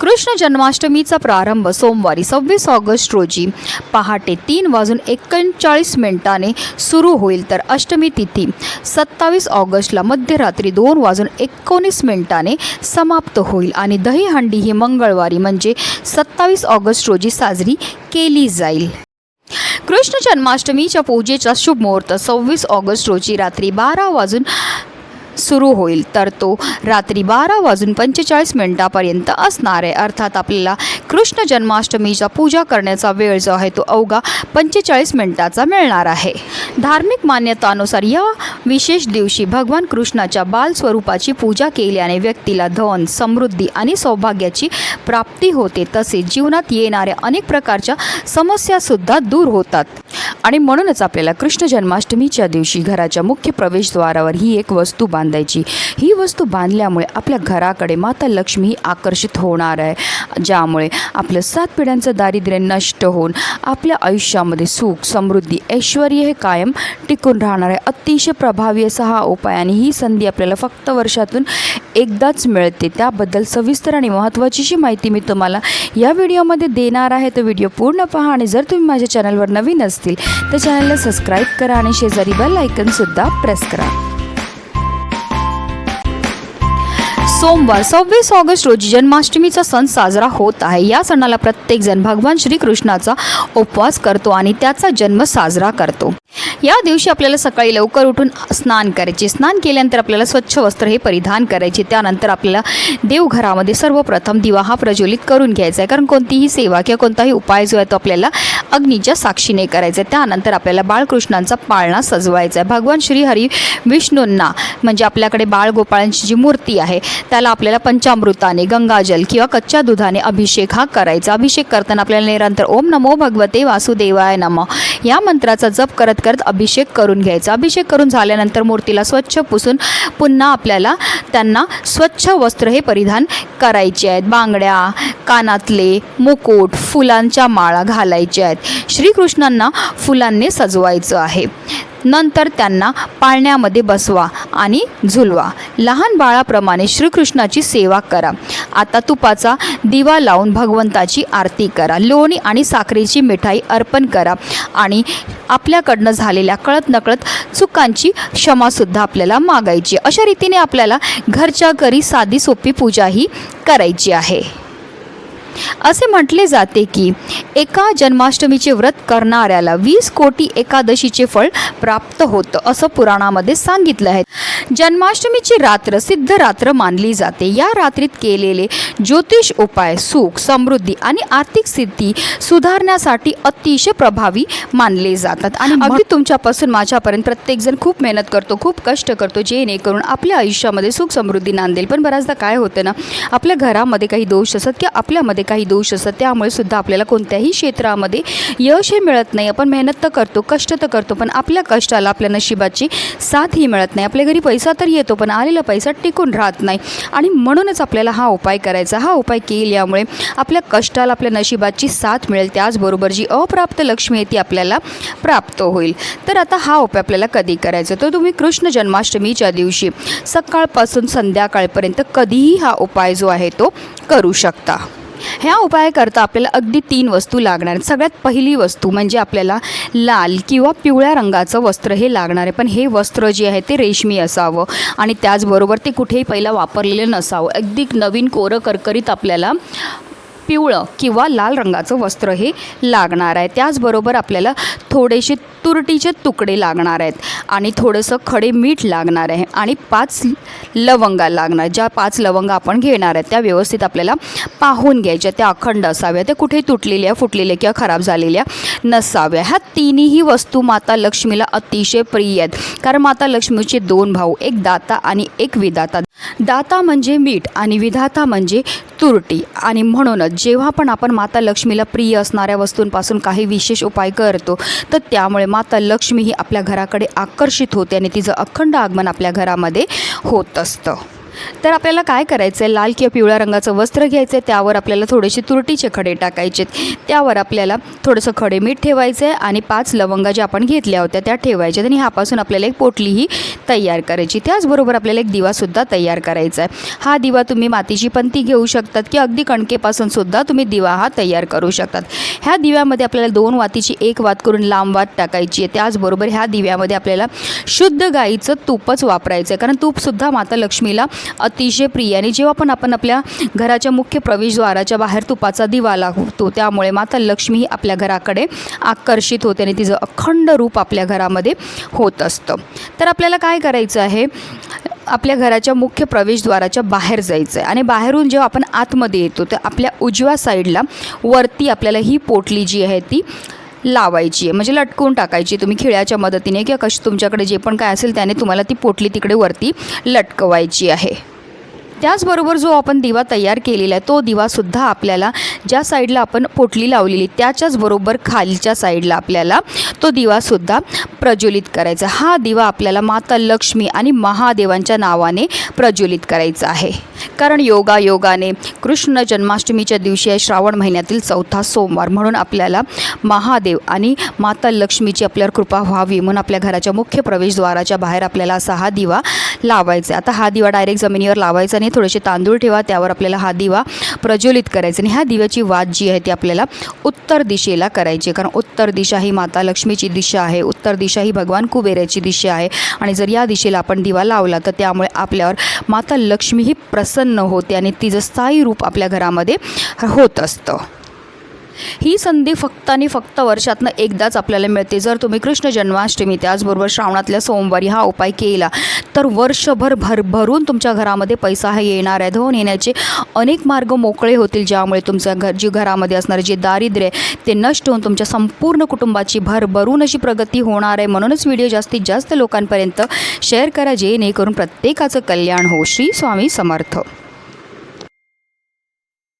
कृष्ण जन्माष्टमीचा प्रारंभ सोमवारी सव्वीस ऑगस्ट रोजी. पहाटे तीन वाजून एकोणचाळीस मिनिटाने सुरू होईल तर अष्टमी तिथी. सत्तावीस ऑगस्टला मध्यरात्री दोन वाजून एकोणीस मिनिटाने समाप्त होईल आणि दहीहंडी ही मंगळवारी म्हणजे सत्तावीस ऑगस्ट रोजी साजरी केली जाईल. कृष्ण जन्माष्टमीच्या पूजेचा शुभ मुहूर्त सव्वीस ऑगस्ट रोजी रात्री बारा वाजून सुरू होईल. तर तो रात्री बारा वाजून पंचेचाळीस मिनिटापर्यंत असणार आहे. अर्थात आपल्याला कृष्ण जन्माष्टमीचा पूजा करण्याचा वेळ जो आहे तो अवघा पंचेचाळीस मिनिटाचा मिळणार आहे. धार्मिक मान्यतानुसार या विशेष दिवशी भगवान कृष्णाच्या बाल स्वरूपाची पूजा केल्याने व्यक्तीला धन समृद्धी आणि सौभाग्याची प्राप्ती होते. तसेच जीवनात येणाऱ्या अनेक प्रकारच्या समस्यासुद्धा दूर होतात. आणि म्हणूनच आपल्याला कृष्ण जन्माष्टमीच्या दिवशी घराच्या मुख्य प्रवेशद्वारावर ही एक वस्तू बांध बांधायची. ही वस्तू बांधल्यामुळे आपल्या घराकडे माता लक्ष्मी ही आकर्षित होणार आहे. ज्यामुळे आपलं सात पिढ्यांचं दारिद्र्य नष्ट होऊन आपल्या आयुष्यामध्ये सुख समृद्धी ऐश्वर हे कायम टिकून राहणार आहे. अतिशय प्रभावी असा हा उपाय आणि ही संधी आपल्याला फक्त वर्षातून एकदाच मिळते. त्याबद्दल सविस्तर आणि महत्त्वाचीशी माहिती मी तुम्हाला या व्हिडिओमध्ये देणार आहे. तर व्हिडिओ पूर्ण पहा आणि जर तुम्ही माझ्या चॅनलवर नवीन असतील तर चॅनलला सबस्क्राईब करा आणि शेजारी बेल आयकनसुद्धा प्रेस करा. सोमवार सव्वीस ऑगस्ट रोजी जन्माष्टमीचा सण साजरा होत आहे. या सणाला प्रत्येकजण भगवान श्रीकृष्णाचा उपवास करतो आणि त्याचा जन्म साजरा करतो. या दिवशी आपल्याला सकाळी लवकर उठून स्नान करायचे. स्नान केल्यानंतर आपल्याला स्वच्छ वस्त्र हे परिधान करायचे. त्यानंतर आपल्याला देवघरामध्ये सर्वप्रथम दिवा हा प्रज्वलित करून घ्यायचा आहे. कारण कोणतीही सेवा किंवा कोणताही उपाय जो आहे तो आपल्याला अग्नीच्या साक्षीने करायचा आहे. त्यानंतर आपल्याला बाळकृष्णांचा पाळणा सजवायचा आहे. भगवान श्री हरी विष्णूंना म्हणजे आपल्याकडे बाळगोपाळांची जी मूर्ती आहे त्याला आपल्याला पंचामृताने गंगाजल किंवा कच्च्या दुधाने अभिषेक हा करायचा. अभिषेक करताना आपल्याला निरंतर ओम नमो भगवते वासुदेवाय नम या मंत्राचा जप करत करत अभिषेक करून घ्यायचा. अभिषेक करून झाल्यानंतर मूर्तीला स्वच्छ पुसून पुन्हा आपल्याला त्यांना स्वच्छ वस्त्र हे परिधान करायचे आहेत. बांगड्या कानातले मुकुट फुलांच्या माळा घालायच्या आहेत. श्रीकृष्णांना फुलांनी सजवायचं आहे. नंतर त्यांना पाळण्यामध्ये बसवा आणि झुलवा. लहान बाळाप्रमाणे श्रीकृष्णाची सेवा करा. आता तुपाचा दिवा लावून भगवंताची आरती करा. लोणी आणि साखरेची मिठाई अर्पण करा आणि आपल्याकडनं झालेल्या कळत नकळत चुकांची क्षमासुद्धा आपल्याला मागायची. अशा रीतीने आपल्याला घरच्या घरी साधी सोपी पूजाही करायची आहे. असे म्हटले जाते की एका जन्माष्टमीचे व्रत करणाऱ्याला वीस कोटी एकादशीचे फळ प्राप्त होतं असं पुराणामध्ये सांगितलं आहे. जन्माष्टमीची रात्र सिद्ध रात्र मानली जाते. या रात्रीत केलेले ज्योतिष उपाय सुख समृद्धी आणि आर्थिक स्थिती सुधारण्यासाठी अतिशय प्रभावी मानले जातात. आणि अगदी तुमच्यापासून माझ्यापर्यंत प्रत्येकजण खूप मेहनत करतो खूप कष्ट करतो जेणेकरून आपल्या आयुष्यामध्ये सुख समृद्धी नांदेल. पण बऱ्याचदा काय होतं ना आपल्या घरामध्ये काही दोष असतात किंवा आपल्यामध्ये काही दोष असतात त्यामुळे सुद्धा आपल्याला कोणत्याही क्षेत्रामध्ये यश हे मिळत नाही. आपण मेहनत तर करतो कष्ट तर करतो पण आपल्या कष्टाला आपल्या नशिबाची साथ ही मिळत नाही. आपल्या घरी पैसा तर येतो पण आलेला पैसा टिकून राहत नाही. आणि म्हणूनच आपल्याला हा उपाय करायचा. हा उपाय केल्यामुळे आपल्या कष्टाला आपल्या नशिबाची साथ मिळेल. त्याचबरोबर जी अप्राप्त लक्ष्मी आहे ती आपल्याला प्राप्त होईल. तर आता हा उपाय आपल्याला कधी करायचा? तर तुम्ही कृष्ण जन्माष्टमीच्या दिवशी सकाळपासून संध्याकाळपर्यंत कधीही हा उपाय जो आहे तो करू शकता. ह्या उपायाकरता आपल्याला अगदी तीन वस्तू लागणार. आहेत सगळ्यात पहिली वस्तू म्हणजे आपल्याला लाल किंवा पिवळ्या रंगाचं वस्त्र हे लागणार आहे. पण हे वस्त्र जे आहे ते रेशमी असावं आणि त्याचबरोबर ते कुठेही पहिला वापरलेलं नसावं. अगदी नवीन कोरं करकरीत आपल्याला पिवळं किंवा लाल रंगाचं वस्त्र हे लागणार आहे. त्याचबरोबर आपल्याला थोडेसे तुरटीचे तुकडे लागणार आहेत आणि थोडंसं खडे मीठ लागणार आहे आणि पाच लवंगा लागणार. ज्या पाच लवंगा आपण घेणार आहेत त्या व्यवस्थित आपल्याला पाहून घ्यायच्या. त्या अखंड असाव्या त्या कुठे तुटलेल्या फुटलेल्या किंवा खराब झालेल्या नसाव्या. ह्या तिन्ही वस्तू माता लक्ष्मीला अतिशय प्रिय आहेत. कारण माता लक्ष्मीचे दोन भाऊ एक दाता आणि एक विदाता दाता म्हणजे मीठ आणि विधाता म्हणजे तुरटी. आणि म्हणूनच जेव्हा पण आपण माता लक्ष्मीला प्रिय असणाऱ्या वस्तूंपासून काही विशेष उपाय करतो तर त्यामुळे माता लक्ष्मी ही आपल्या घराकडे आकर्षित होते आणि तिचं अखंड आगमन आपल्या घरामध्ये होत असतं. तर आपल्याला काय करायचं आहे लाल किंवा पिवळ्या रंगाचं वस्त्र घ्यायचं आहे त्यावर आपल्याला थोडेसे तुरटीचे खडे टाकायचे त्यावर आपल्याला थोडंसं खडे मीठ ठेवायचं आहे आणि पाच लवंगा ज्या आपण घेतल्या होत्या त्या ठेवायच्या आणि ह्यापासून आपल्याला एक पोटलीही तयार करायची. त्याचबरोबर आपल्याला एक दिवासुद्धा तयार करायचा आहे हा दिवा तुम्ही मातीची पंती घेऊ शकतात की अगदी कणकेपासून सुद्धा तुम्ही दिवा हा तयार करू शकतात. ह्या दिव्यामध्ये आपल्याला दोन वातीची एक वात करून लांब वात टाकायची आहे. त्याचबरोबर ह्या दिव्यामध्ये आपल्याला शुद्ध गाईचं तूपच वापरायचं आहे कारण तूपसुद्धा माता लक्ष्मीला अतिशय प्रिय. आणि जेव्हा पण आपण आपल्या घराच्या मुख्य प्रवेशद्वाराच्या बाहेर तुपाचा दिवा लागतो त्यामुळे माता लक्ष्मी ही आपल्या घराकडे आकर्षित होते आणि तिचं अखंड रूप आपल्या घरामध्ये होत असतं. तर आपल्याला काय करायचं आहे? आपल्या घराच्या मुख्य प्रवेशद्वाराच्या बाहेर जायचं आहे आणि बाहेरून जेव्हा आपण आतमध्ये येतो तर आपल्या उजव्या साईडला वरती आपल्याला ही पोटली जी आहे ती लावायची आहे. म्हणजे लटकवून टाकायची तुम्ही खिळ्याच्या मदतीने किंवा कशी तुमच्याकडे जे पण काय असेल त्याने तुम्हाला ती पोटली तिकडे वरती लटकवायची आहे. त्याचबरोबर जो आपण दिवा तयार केलेला आहे तो दिवासुद्धा आपल्याला ज्या साईडला आपण पोटली लावलेली त्याच्याच बरोबर खालच्या साईडला आपल्याला तो दिवासुद्धा प्रज्वलित करायचा हा दिवा आपल्याला माता लक्ष्मी आणि महादेवांच्या नावाने प्रज्वलित करायचा आहे कारण योगा योगाने कृष्ण जन्माष्टमीच्या दिवशी आहे श्रावण महिन्यातील चौथा सोमवार म्हणून आपल्याला महादेव आणि माता लक्ष्मीची आपल्यावर कृपा व्हावी म्हणून आपल्या घराच्या मुख्य प्रवेशद्वाराच्या बाहेर आपल्याला असा हा दिवा लावायचा आहे. आता हा दिवा डायरेक्ट जमिनीवर लावायचा ठिकाणी थोडेसे तांदूळ ठेवा त्यावर आपल्याला हा दिवा प्रज्वलित करायचा आणि ह्या दिव्याची वाद जी आहे ती आपल्याला उत्तर दिशेला करायची कारण उत्तर दिशा ही माता लक्ष्मीची दिशा आहे. उत्तर दिशा ही भगवान कुबेराची दिशा आहे. आणि जर या दिशेला आपण दिवा लावला तर त्यामुळे आपल्यावर माता लक्ष्मी ही प्रसन्न होते आणि तिचं स्थायी रूप आपल्या घरामध्ये होत असतं. ही संधी फक्त आणि फक्त वर्षातनं एकदाच आपल्याला मिळते. जर तुम्ही कृष्ण जन्माष्टमी त्याचबरोबर श्रावणातल्या सोमवारी हा उपाय केला तर वर्षभर भरभरून तुमच्या घरामध्ये पैसा हा येणार आहे. धन येण्याचे अनेक मार्ग मोकळे होतील ज्यामुळे तुमच्या घर जी घरामध्ये असणारे जे दारिद्र्य आहे ते नष्ट होऊन तुमच्या संपूर्ण कुटुंबाची भरभरून अशी प्रगती होणार आहे. म्हणूनच व्हिडिओ जास्तीत जास्त लोकांपर्यंत शेअर करा जेणेकरून प्रत्येकाचं कल्याण हो. श्री स्वामी समर्थ.